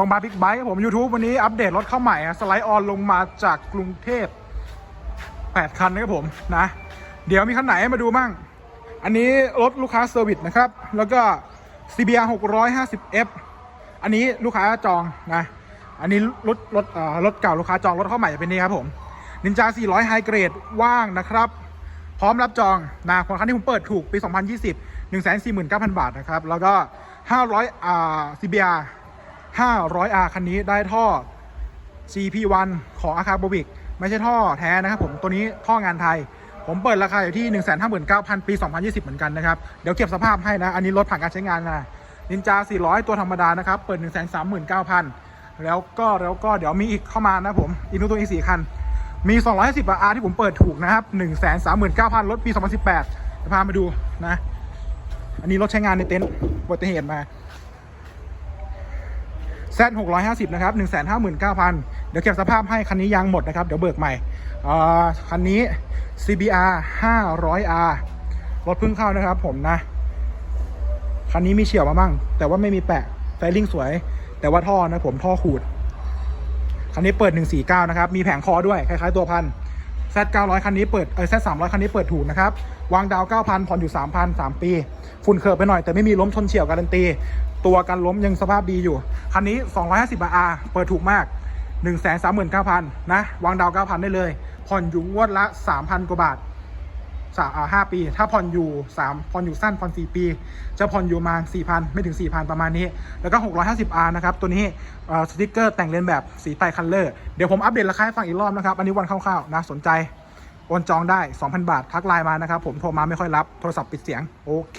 ช่องบาร์บิ๊กไบค์ผม YouTube วันนี้อัปเดตรถเข้าใหม่อะสไลด์ออนลงมาจากกรุงเทพ 8 คันนะครับผมนะ เดี๋ยวมีคันไหนมาดูบ้างอันนี้รถลูกค้าเซอร์วิสนะครับ แล้วก็ CBR 650F อันนี้ลูกค้าจองนะ อันนี้รถรถเอ่อรถเก่าลูกค้าจองรถเข้าใหม่เป็นนี้ครับผมนินจา 400 ไฮเกรดว่างนะครับ พร้อมรับจองนะคนคันที่ผมเปิดถูกปี 2020 149,000 บาทนะครับ แล้วก็ 500อ่า CBR 500R คันนี้ได้ท่อ GP1 ของอาคาบวิกไม่ใช่ท่อแท้นะครับผมตัวนี้ท่องานไทย ผมเปิดราคาอยู่ที่ 159,000 ปี 2020 เหมือนกันนะครับ เดี๋ยวเก็บสภาพให้นะ อันนี้รถผ่านการใช้งานนะนินจา 400 ตัวธรรมดานะครับ เปิด 139,000 แล้วก็แล้วก็เดี๋ยวมีอีกเข้ามานะผม อีกนู่นตัวอีก 4 คัน มี250 R ที่ผมเปิดถูกนะครับ 139,000 รถปี 2018จะพามาดูนะ อันนี้รถใช้งานในเต็นท์อุบัติเหตุมา Z 650นะครับ159,000เก้าพันเดี๋ยวเก็บสภาพให้คันนี้ยางหมดนะครับ เดี๋ยวเบิกใหม่อ่าคันนี้ CBR 500R รถเพิ่งเข้านะครับผมนะ คันนี้มีเฉียวมาบ้าง แต่ว่าไม่มีแปะไฟลิ่งสวย แต่ว่าท่อนะผมท่อขูด คันนี้เปิด 149 นะครับ มีแผงคอด้วย คล้ายๆตัวพัน Z 900คันนี้เปิดเออ Z 300คันนี้เปิดถูกนะครับ วางดาว 9,000 ผ่อนอยู่ 3,000 3 ปี ฝุ่นเขิบไปหน่อยแต่ไม่มีล้มชนเฉียวการันตี ตัวกันล้มยังสภาพดีอยู่ คันนี้ 250 R เปิดถูกมาก 139,000นะ วางดาว 9,000 ได้เลย ผ่อนอยู่งวดละ 3,000 กว่าบาท สามห้าปี ถ้าผ่อนอยู่สามผ่อนอยู่สั้นผ่อนสี่ปี จะผ่อนอยู่มาสี่พันไม่ถึงสี่พันประมาณนี้ แล้วก็หกร้อยห้าสิบอาร์นะครับ ตัวนี้สติกเกอร์แต่งเลนแบบสีไตคัลเลอร์ เดี๋ยวผมอัปเดตราคาให้ฟังอีกรอบนะครับ อันนี้วันคร่าวๆนะสนใจโอนจองได้ 2,000 บาท ทักไลน์มานะครับ ผมโทรมาไม่ค่อยรับ โทรศัพท์ปิดเสียง โอเค